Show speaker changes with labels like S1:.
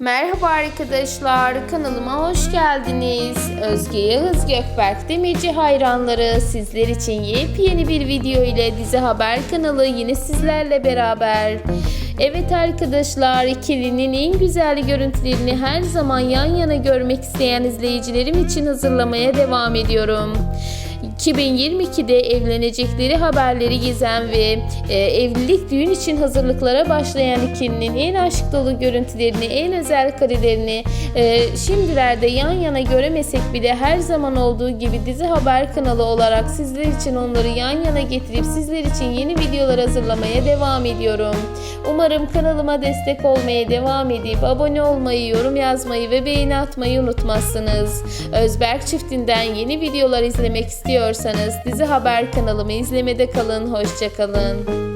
S1: Merhaba arkadaşlar, kanalıma hoş geldiniz. Özge Yağız Gökberk Demirci hayranları sizler için yepyeni bir video ile Dizi Haber kanalı yine sizlerle beraber. Evet arkadaşlar, ikilinin en güzel görüntülerini her zaman yan yana görmek isteyen izleyicilerim için hazırlamaya devam ediyorum. 2022'de evlenecekleri haberleri gezen ve e, evlilik düğün için hazırlıklara başlayan ikilinin en aşk dolu görüntülerini, en özel karelerini e, şimdilerde yan yana göremesek bile her zaman olduğu gibi dizi haber kanalı olarak sizler için onları yan yana getirip sizler için yeni videolar hazırlamaya devam ediyorum. Umarım kanalıma destek olmaya devam edip abone olmayı, yorum yazmayı ve beğeni atmayı unutmazsınız. Özberk çiftinden yeni videolar izlemek istiyorsanız dizi haber kanalımı izlemede kalın. Hoşçakalın.